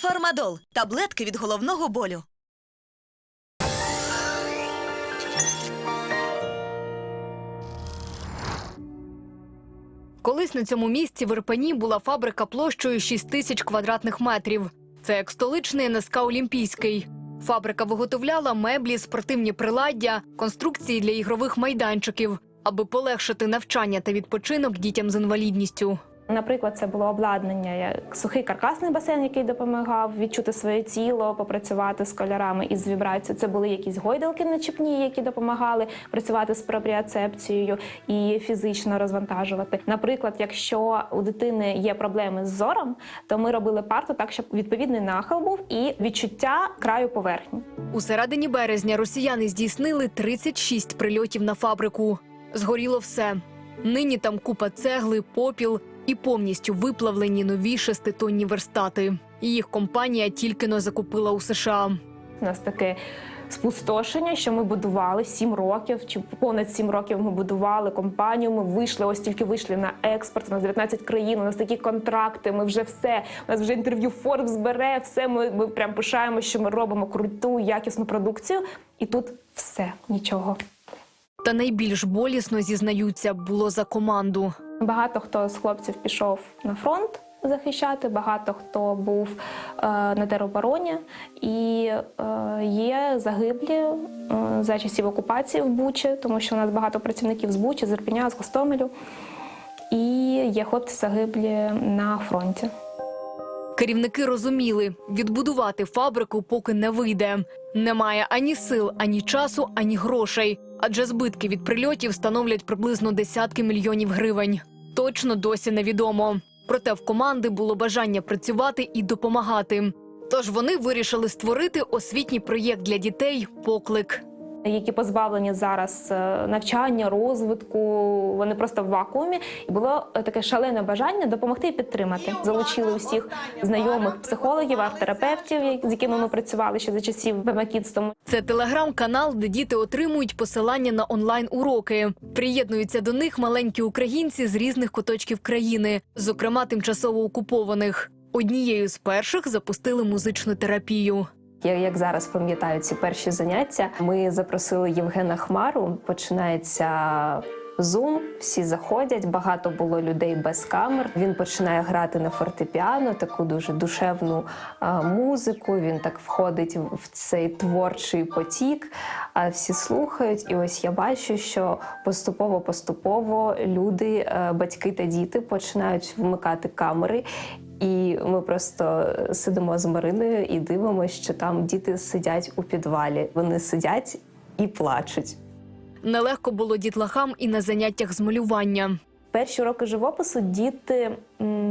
Фармадол таблетки від головного болю. Колись на цьому місці в Ірпені була фабрика площею 6 тисяч квадратних метрів. Це як столичний НСК Олімпійський. Фабрика виготовляла меблі, спортивні приладдя, конструкції для ігрових майданчиків, аби полегшити навчання та відпочинок дітям з інвалідністю. Наприклад, це було обладнання, як сухий каркасний басейн, який допомагав відчути своє тіло, попрацювати з кольорами і з вібрацією. Це були якісь гойдалки начіпні, які допомагали працювати з пропріоцепцією і фізично розвантажувати. Наприклад, якщо у дитини є проблеми з зором, то ми робили парту так, щоб відповідний нахил був і відчуття краю поверхні. У середині березня росіяни здійснили 36 прильотів на фабрику. Згоріло все. Нині там купа цегли, попіл і повністю виплавлені нові шеститонні верстати. Їх компанія тільки но закупила у США. У нас таке спустошення, що ми будували сім років, чи понад сім років ми будували компанію. Ми вийшли, ось тільки вийшли на експорт. У нас 19 країн. У нас такі контракти. Ми вже все. У нас вже інтерв'ю Forbes бере. Все ми, ми прям пишаємо, що ми робимо круту, якісну продукцію. І тут все нічого. Та найбільш болісно зізнаються було за команду. Багато хто з хлопців пішов на фронт захищати, багато хто був е, на теробороні, і е, є загиблі е, за часів окупації в Бучі, тому що у нас багато працівників з Бучі, з Ірпеня, з Гостомелю. І є хлопці загиблі на фронті. Керівники розуміли, відбудувати фабрику поки не вийде. Немає ані сил, ані часу, ані грошей. Адже збитки від прильотів становлять приблизно десятки мільйонів гривень. Точно досі невідомо. Проте в команди було бажання працювати і допомагати. Тож вони вирішили створити освітній проєкт для дітей Поклик. Які позбавлені зараз е, навчання, розвитку, вони просто в вакуумі. І було е, таке шалене бажання допомогти і підтримати. Залучили усіх знайомих психологів, арт-терапевтів, з якими ми працювали ще за часів Бемакітством. Це телеграм-канал, де діти отримують посилання на онлайн-уроки. Приєднуються до них маленькі українці з різних куточків країни, зокрема тимчасово окупованих. Однією з перших запустили музичну терапію. Я як зараз пам'ятаю ці перші заняття, ми запросили Євгена Хмару. Починається Zoom, всі заходять. Багато було людей без камер. Він починає грати на фортепіано, таку дуже душевну музику. Він так входить в цей творчий потік. А всі слухають. І ось я бачу, що поступово-поступово люди, е, батьки та діти починають вмикати камери. Ми просто сидимо з Мариною і дивимося, що там діти сидять у підвалі. Вони сидять і плачуть. Нелегко було дітлахам і на заняттях з малювання. Перші роки живопису діти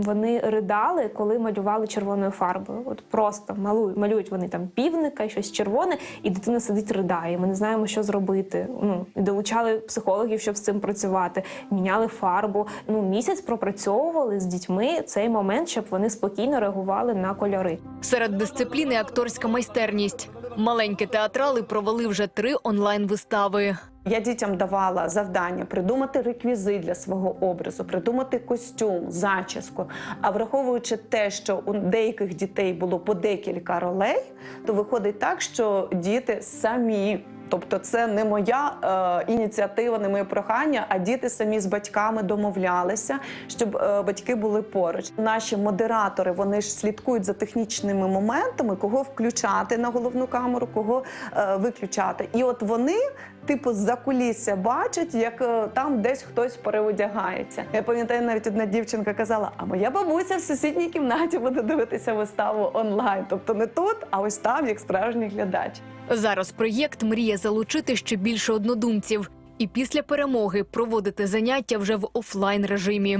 вони ридали, коли малювали червоною фарбою. От просто малюють, малюють вони там півника, щось червоне, і дитина сидить ридає. Ми не знаємо, що зробити. Ну і долучали психологів, щоб з цим працювати. Міняли фарбу. Ну місяць пропрацьовували з дітьми цей момент, щоб вони спокійно реагували на кольори. Серед дисципліни акторська майстерність. Маленькі театрали провели вже три онлайн-вистави. Я дітям давала завдання придумати реквізит для свого образу, придумати костюм, зачіску. А враховуючи те, що у деяких дітей було по декілька ролей, то виходить так, що діти самі. Тобто це не моя е, ініціатива, не моє прохання, а діти самі з батьками домовлялися, щоб е, батьки були поруч. Наші модератори вони ж слідкують за технічними моментами, кого включати на головну камеру, кого е, виключати. І от вони типу з-за кулісся бачать, як е, там десь хтось переодягається. Я пам'ятаю, навіть одна дівчинка казала: а моя бабуся в сусідній кімнаті буде дивитися виставу онлайн. Тобто не тут, а ось там, як справжній глядач. Зараз проєкт мріє залучити ще більше однодумців і після перемоги проводити заняття вже в офлайн режимі.